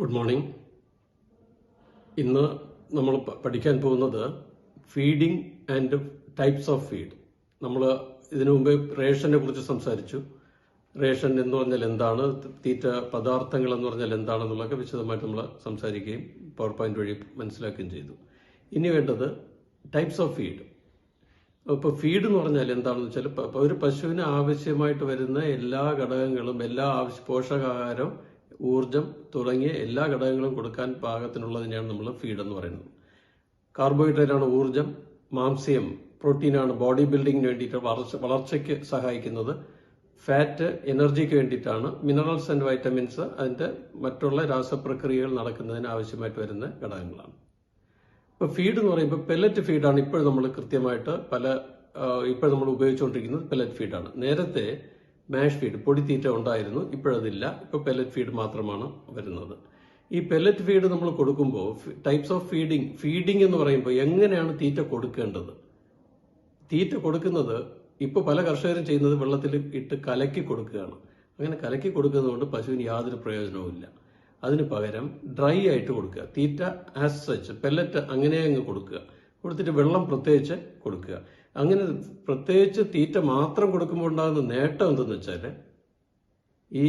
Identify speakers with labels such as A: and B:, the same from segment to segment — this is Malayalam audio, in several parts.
A: Good morning. ഇന്ന് നമ്മൾ പഠിക്കാൻ പോകുന്നത് feeding and types of feed. നമ്മൾ ഇതിനു മുമ്പ് റേഷനെ കുറിച്ച് സംസാരിച്ചു. റേഷൻ എന്ന് പറഞ്ഞാൽ എന്താണ്? തീറ്റ പദാർത്ഥങ്ങൾ എന്ന് പറഞ്ഞാൽ എന്താണെന്നുള്ളതൊക്കെ വിശദമായിട്ട് നമ്മൾ സംസാരിക്കുകയും പവർ പോയിന്റ് വഴി മനസ്സിലാക്കുകയും ചെയ്തു. ഇനി വേണ്ടത് ടൈപ്സ് ഓഫ് ഫീഡ്. ഇപ്പോൾ ഫീഡ് എന്ന് പറഞ്ഞാൽ എന്താണെന്ന് വെച്ചാൽ ഒരു പശുവിന് ആവശ്യമായിട്ട് വരുന്ന എല്ലാ ഘടകങ്ങളും എല്ലാ ആവശ്യ പോഷകാഹാരം ഊർജം തുടങ്ങിയ എല്ലാ ഘടകങ്ങളും കൊടുക്കാൻ പാകത്തിനുള്ളതിനെയാണ് നമ്മൾ ഫീഡ് എന്ന് പറയുന്നത്. കാർബോഹൈഡ്രേറ്റ് ആണ് ഊർജം മാംസ്യം പ്രോട്ടീനാണ് ബോഡി ബിൽഡിങ്ങിന് വേണ്ടിയിട്ട് വളർച്ച വളർച്ചയ്ക്ക് സഹായിക്കുന്നത്. ഫാറ്റ് എനർജിക്ക് വേണ്ടിയിട്ടാണ്. മിനറൽസ് ആൻഡ് വൈറ്റമിൻസ് അതിന്റെ മറ്റുള്ള രാസപ്രക്രിയകൾ നടക്കുന്നതിന് ആവശ്യമായിട്ട് വരുന്ന ഘടകങ്ങളാണ്. ഇപ്പൊ ഫീഡ് എന്ന് പറയുമ്പോൾ പെല്ലറ്റ് ഫീഡാണ് ഇപ്പോൾ നമ്മൾ കൃത്യമായിട്ട് പല ഇപ്പോൾ നമ്മൾ ഉപയോഗിച്ചുകൊണ്ടിരിക്കുന്നത് പെല്ലറ്റ് ഫീഡാണ് നേരത്തെ മാഷ് ഫീഡ് പൊടിത്തീറ്റ ഉണ്ടായിരുന്നു ഇപ്പോഴതില്ല. ഇപ്പോൾ പെല്ലറ്റ് ഫീഡ് മാത്രമാണ് വരുന്നത്. ഈ പെല്ലറ്റ് ഫീഡ് നമ്മൾ കൊടുക്കുമ്പോൾ ടൈപ്സ് ഓഫ് ഫീഡിങ് ഫീഡിങ് എന്ന് പറയുമ്പോൾ എങ്ങനെയാണ് തീറ്റ കൊടുക്കേണ്ടത്? തീറ്റ കൊടുക്കുന്നത് ഇപ്പോൾ പല കർഷകരും ചെയ്യുന്നത് വെള്ളത്തിൽ ഇട്ട് കലക്കി കൊടുക്കുകയാണ്. അങ്ങനെ കലക്കി കൊടുക്കുന്നതുകൊണ്ട് പശുവിന് യാതൊരു പ്രയോജനവുമില്ല അതിന് പകരം ഡ്രൈ ആയിട്ട് കൊടുക്കുക. തീറ്റ ആസ് സച്ച് പെല്ലറ്റ് അങ്ങനെ അങ്ങ് കൊടുക്കുക. കൊടുത്തിട്ട് വെള്ളം പ്രത്യേകിച്ച് കൊടുക്കുക. അങ്ങനെ പ്രത്യേകിച്ച് തീറ്റ മാത്രം കൊടുക്കുമ്പോൾ ഉണ്ടാകുന്ന നേട്ടം എന്തെന്ന് വെച്ചാൽ ഈ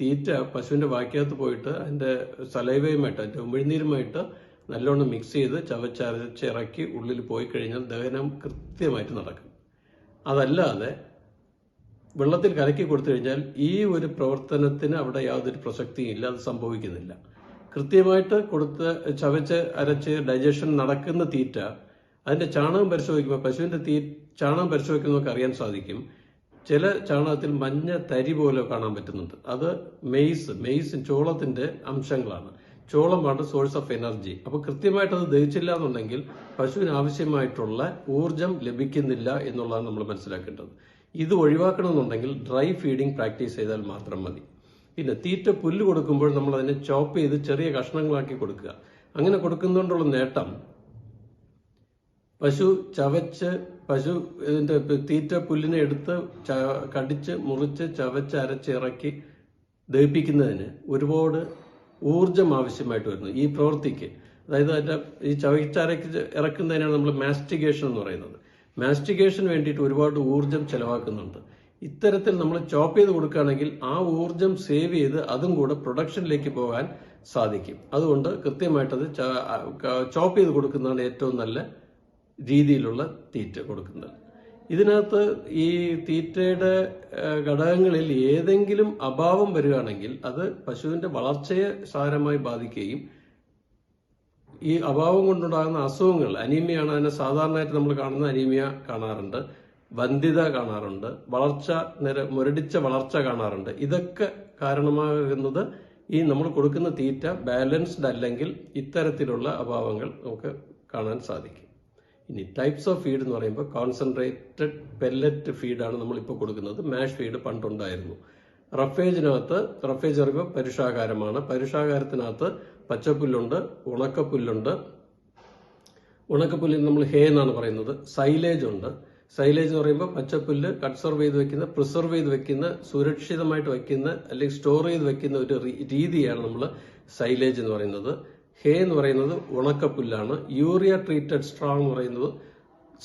A: തീറ്റ പശുവിന്റെ വാക്കകത്ത് പോയിട്ട് അതിന്റെ സലൈവയുമായിട്ട് അതിന്റെ ഉമിഴ്നീരുമായിട്ട് നല്ലോണം മിക്സ് ചെയ്ത് ചവച്ചരച്ചിറക്കി ഉള്ളിൽ പോയി കഴിഞ്ഞാൽ ദഹനം കൃത്യമായിട്ട് നടക്കും. അതല്ലാതെ വെള്ളത്തിൽ കലക്കി കൊടുത്തു കഴിഞ്ഞാൽ ഈ ഒരു പ്രവർത്തനത്തിന് അവിടെ യാതൊരു പ്രസക്തിയും ഇല്ല അത് സംഭവിക്കുന്നില്ല. കൃത്യമായിട്ട് കൊടുത്ത് ചവച്ച് അരച്ച് ഡൈജഷൻ നടക്കുന്ന തീറ്റ അതിന്റെ ചാണകം പരിശോധിക്കുമ്പോൾ പശുവിന്റെ തീ ചാണകം പരിശോധിക്കുന്നതൊക്കെ അറിയാൻ സാധിക്കും. ചില ചാണകത്തിൽ മഞ്ഞ തരി പോലെ കാണാൻ പറ്റുന്നുണ്ട്. അത് മെയ്സ് മെയ്സ് ചോളത്തിന്റെ അംശങ്ങളാണ്. ചോളമാണ് സോഴ്സ് ഓഫ് എനർജി അപ്പോൾ കൃത്യമായിട്ട് അത് ദഹിച്ചില്ല എന്നുണ്ടെങ്കിൽ പശുവിന് ആവശ്യമായിട്ടുള്ള ഊർജം ലഭിക്കുന്നില്ല എന്നുള്ളതാണ് നമ്മൾ മനസ്സിലാക്കേണ്ടത്. ഇത് ഒഴിവാക്കണമെന്നുണ്ടെങ്കിൽ ഡ്രൈ ഫീഡിംഗ് പ്രാക്ടീസ് ചെയ്താൽ മാത്രം മതി. പിന്നെ തീറ്റ പുല്ല് കൊടുക്കുമ്പോൾ നമ്മൾ അതിനെ ചോപ്പ് ചെയ്ത് ചെറിയ കഷ്ണങ്ങളാക്കി കൊടുക്കുക. അങ്ങനെ കൊടുക്കുന്നതുകൊണ്ടുള്ള നേട്ടം പശു ചവച്ച് പശു ഇതിന്റെ തീറ്റ പുല്ലിനെ എടുത്ത് കടിച്ച് മുറിച്ച് ചവച്ച് അരച്ചിറക്കി ദഹിപ്പിക്കുന്നതിന് ഒരുപാട് ഊർജം ആവശ്യമായിട്ട് വരുന്നു ഈ പ്രവൃത്തിക്ക്. അതായത് അതിന്റെ ഈ ചവച്ചരക്കി ഇറക്കുന്നതിനാണ് നമ്മൾ മാസ്റ്റിഗേഷൻ എന്ന് പറയുന്നത്. മാസ്റ്റിഗേഷൻ വേണ്ടിയിട്ട് ഒരുപാട് ഊർജം ചെലവാക്കുന്നുണ്ട്. ഇത്തരത്തിൽ നമ്മൾ ചോപ്പ് ചെയ്ത് കൊടുക്കുകയാണെങ്കിൽ ആ ഊർജം സേവ് ചെയ്ത് അതും കൂടെ പ്രൊഡക്ഷനിലേക്ക് പോകാൻ സാധിക്കും. അതുകൊണ്ട് കൃത്യമായിട്ടത് ചോപ്പ് ചെയ്ത് കൊടുക്കുന്നതാണ് ഏറ്റവും നല്ല രീതിയിലുള്ള തീറ്റ കൊടുക്കുന്നത്. ഇതിനകത്ത് ഈ തീറ്റയുടെ ഘടകങ്ങളിൽ ഏതെങ്കിലും അഭാവം വരികയാണെങ്കിൽ അത് പശുവിന്റെ വളർച്ചയെ സാരമായി ബാധിക്കുകയും ഈ അഭാവം കൊണ്ടുണ്ടാകുന്ന അസുഖങ്ങൾ അനീമിയാണ് അതിനെ സാധാരണയായിട്ട് നമ്മൾ കാണുന്ന അനീമിയ കാണാറുണ്ട് വന്ധ്യത കാണാറുണ്ട് വളർച്ച നിര മുരടിച്ച വളർച്ച കാണാറുണ്ട്. ഇതൊക്കെ കാരണമാകുന്നത് ഈ നമ്മൾ കൊടുക്കുന്ന തീറ്റ ബാലൻസ്ഡ് അല്ലെങ്കിൽ ഇത്തരത്തിലുള്ള അഭാവങ്ങൾ നമുക്ക് കാണാൻ സാധിക്കും. ഇനി ടൈപ്സ് ഓഫ് ഫീഡ് എന്ന് പറയുമ്പോൾ കോൺസെൻട്രേറ്റഡ് പെല്ലറ്റ് ഫീഡാണ് നമ്മളിപ്പോൾ കൊടുക്കുന്നത്. മാഷ് ഫീഡ് പണ്ടുണ്ടായിരുന്നു. റഫേജിനകത്ത് റഫേജ് പറയുമ്പോൾ പരുഷാകാരമാണ് പരുഷാകാരത്തിനകത്ത് പച്ചപ്പുല്ലുണ്ട് ഉണക്കപ്പുല്ലുണ്ട്. ഉണക്കപ്പുല്ലിന് നമ്മൾ ഹേ എന്നാണ് പറയുന്നത്. സൈലേജ് ഉണ്ട്. സൈലേജ് എന്ന് പറയുമ്പോൾ പച്ചപ്പുല്ല് കൺസർവ് ചെയ്ത് വെക്കുന്ന പ്രിസർവ് ചെയ്ത് വെക്കുന്ന സുരക്ഷിതമായിട്ട് വെക്കുന്ന അല്ലെങ്കിൽ സ്റ്റോർ ചെയ്ത് വെക്കുന്ന ഒരു രീതിയാണ് നമ്മൾ സൈലേജ് എന്ന് പറയുന്നത്. ഹേ എന്ന് പറയുന്നത് ഉണക്കപ്പുല്ലാണ്. യൂറിയ ട്രീറ്റഡ് സ്ട്രോ എന്ന് പറയുന്നത്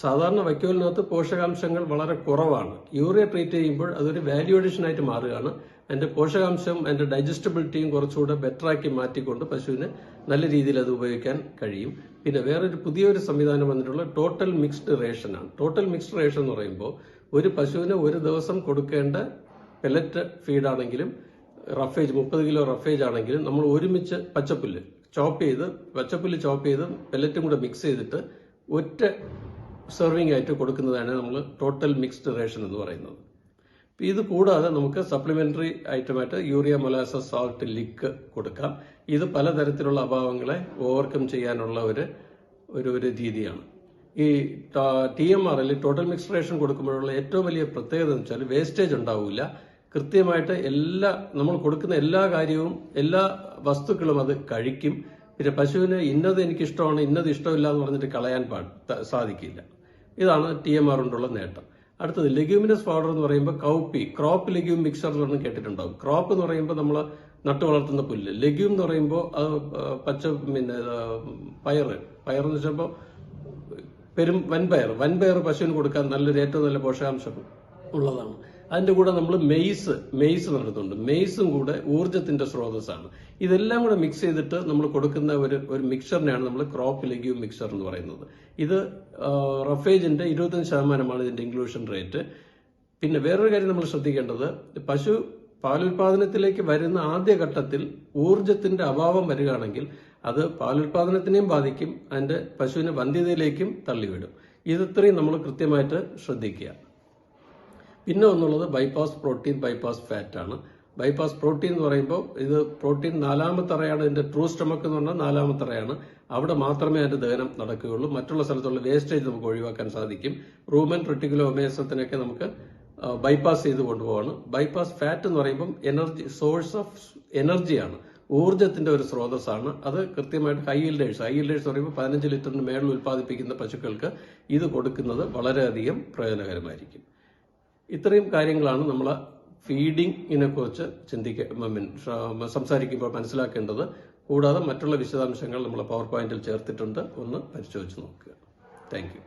A: സാധാരണ വൈക്കോലിനകത്ത് പോഷകാംശങ്ങൾ വളരെ കുറവാണ്. യൂറിയ ട്രീറ്റ് ചെയ്യുമ്പോൾ അതൊരു വാല്യൂ അഡീഷൻ ആയിട്ട് മാറുകയാണ്. അതിന്റെ പോഷകാംശം അതിന്റെ ഡൈജസ്റ്റബിലിറ്റിയും കുറച്ചുകൂടെ ബെറ്റർ ആക്കി മാറ്റിക്കൊണ്ട് പശുവിന് നല്ല രീതിയിൽ അത് ഉപയോഗിക്കാൻ കഴിയും. പിന്നെ വേറൊരു പുതിയൊരു സംവിധാനം വന്നിട്ടുള്ള ടോട്ടൽ മിക്സ്ഡ് റേഷൻ ആണ്. ടോട്ടൽ മിക്സ്ഡ് റേഷൻ എന്ന് പറയുമ്പോൾ ഒരു പശുവിന് ഒരു ദിവസം കൊടുക്കേണ്ട പെലറ്റ് ഫീഡാണെങ്കിലും റഫേജ് മുപ്പത് കിലോ റഫേജ് ആണെങ്കിലും നമ്മൾ ഒരുമിച്ച് പച്ചപ്പുല്ല് ചോപ്പ് ചെയ്ത് പച്ചപ്പുല്ല് ചോപ്പ് ചെയ്ത് പെല്ലറ്റും കൂടെ മിക്സ് ചെയ്തിട്ട് ഒറ്റ സെർവിംഗ് ആയിട്ട് കൊടുക്കുന്നതാണ് നമ്മൾ ടോട്ടൽ മിക്സ്ഡ് റേഷൻ എന്ന് പറയുന്നത്. ഇത് കൂടാതെ നമുക്ക് സപ്ലിമെന്ററി ഐറ്റമായിട്ട് യൂറിയ മൊലാസ സോൾട്ട് ലിക്ക് കൊടുക്കാം. ഇത് പലതരത്തിലുള്ള അഭാവങ്ങളെ ഓവർകം ചെയ്യാനുള്ള ഒരു ഒരു ഒരു രീതിയാണ്. ഈ ടി എം ആർ അല്ലെങ്കിൽ ടോട്ടൽ മിക്സ്ഡ് റേഷൻ കൊടുക്കുമ്പോഴുള്ള ഏറ്റവും വലിയ പ്രത്യേകത എന്ന് വെച്ചാൽ വേസ്റ്റേജ് ഉണ്ടാവില്ല കൃത്യമായിട്ട് എല്ലാ നമ്മൾ കൊടുക്കുന്ന എല്ലാ കാര്യവും എല്ലാ വസ്തുക്കളും അത് കഴിക്കും. പിന്നെ പശുവിന് ഇന്നത് എനിക്ക് ഇഷ്ടമാണ് ഇന്നത് ഇഷ്ടമില്ല എന്ന് പറഞ്ഞിട്ട് കളയാൻ പാ സാധിക്കില്ല. ഇതാണ് ടി എം ആർ കൊണ്ടുള്ള നേട്ടം. അടുത്തത് ലെഗ്യൂമിനസ് പൗഡർ എന്ന് പറയുമ്പോൾ കൗപ്പി ക്രോപ്പ് ലെഗ്യൂം മിക്സർ എന്ന് പറഞ്ഞ് കേട്ടിട്ടുണ്ടാവും. ക്രോപ്പ് എന്ന് പറയുമ്പോൾ നമ്മൾ നട്ടു വളർത്തുന്ന പുല്ല്. ലെഗ്യൂം എന്ന് പറയുമ്പോൾ അത് പച്ച പിന്നെ പയറ്. പയറെന്ന് വെച്ചപ്പോൾ പെരും വൻപയർ വൻപയർ പശുവിന് കൊടുക്കാൻ നല്ലൊരു ഏറ്റവും നല്ല പോഷകാംശം ഉള്ളതാണ്. അതിന്റെ കൂടെ നമ്മൾ മെയ്സ് മെയ്സ് നടത്തുന്നുണ്ട് മെയ്സും കൂടെ ഊർജത്തിന്റെ സ്രോതസ്സാണ്. ഇതെല്ലാം കൂടെ മിക്സ് ചെയ്തിട്ട് നമ്മൾ കൊടുക്കുന്ന ഒരു ഒരു മിക്സറിനെയാണ് നമ്മൾ ക്രോപ്പ് ലെഗ്യൂം മിക്സർ എന്ന് പറയുന്നത്. ഇത് റഫേജിന്റെ ഇരുപത്തഞ്ച് ശതമാനമാണ് ഇതിന്റെ ഇൻക്ലൂഷൻ റേറ്റ് പിന്നെ വേറൊരു കാര്യം നമ്മൾ ശ്രദ്ധിക്കേണ്ടത് പശു പാലുൽപാദനത്തിലേക്ക് വരുന്ന ആദ്യ ഘട്ടത്തിൽ ഊർജത്തിന്റെ അഭാവം വരികയാണെങ്കിൽ അത് പാലുൽപാദനത്തിനെയും ബാധിക്കും അതിന്റെ പശുവിനെ വന്ധ്യതയിലേക്കും തള്ളിവിടും. ഇത് നമ്മൾ കൃത്യമായിട്ട് ശ്രദ്ധിക്കുക. പിന്നെ ഒന്നുള്ളത് ബൈപ്പാസ് പ്രോട്ടീൻ ബൈപ്പാസ് ഫാറ്റ് ആണ്. ബൈപ്പാസ് പ്രോട്ടീൻ എന്ന് പറയുമ്പോൾ ഇത് പ്രോട്ടീൻ നാലാമത്തെ അറയാണ് ഇതിന്റെ ട്രൂ സ്റ്റമക്ക് എന്ന് പറഞ്ഞാൽ നാലാമത്തെ അറയാണ്. അവിടെ മാത്രമേ അതിന്റെ ദഹനം നടക്കുകയുള്ളൂ. മറ്റുള്ള സ്ഥലത്തുള്ള വേസ്റ്റേജ് നമുക്ക് ഒഴിവാക്കാൻ സാധിക്കും. റൂമൻ റെട്ടിക്കുലോ ഒമേസത്തിനൊക്കെ നമുക്ക് ബൈപ്പാസ് ചെയ്ത് കൊണ്ടുപോവാണ്. ബൈപ്പാസ് ഫാറ്റ് എന്ന് പറയുമ്പം എനർജി സോഴ്സ് ഓഫ് എനർജിയാണ് ഊർജത്തിന്റെ ഒരു സ്രോതസ്സാണ്. അത് കൃത്യമായിട്ട് ഹൈ ഇൽഡേഴ്സ് ഹൈ ഇൽഡേഴ്സ് പറയുമ്പോൾ പതിനഞ്ച് ലിറ്ററിന് മേളിൽ ഉൽപ്പാദിപ്പിക്കുന്ന പശുക്കൾക്ക് ഇത് കൊടുക്കുന്നത് വളരെയധികം പ്രയോജനകരമായിരിക്കും. ഇത്രയും കാര്യങ്ങളാണ് നമ്മൾ ഫീഡിങ്ങിനെ കുറിച്ച് ചിന്തിക്ക സംസാരിക്കുമ്പോൾ മനസ്സിലാക്കേണ്ടത്. കൂടാതെ മറ്റുള്ള വിശദാംശങ്ങൾ നമ്മൾ പവർ പോയിന്റിൽ ചേർത്തിട്ടുണ്ട്. ഒന്ന് പരിശോധിച്ച് നോക്കുക. താങ്ക്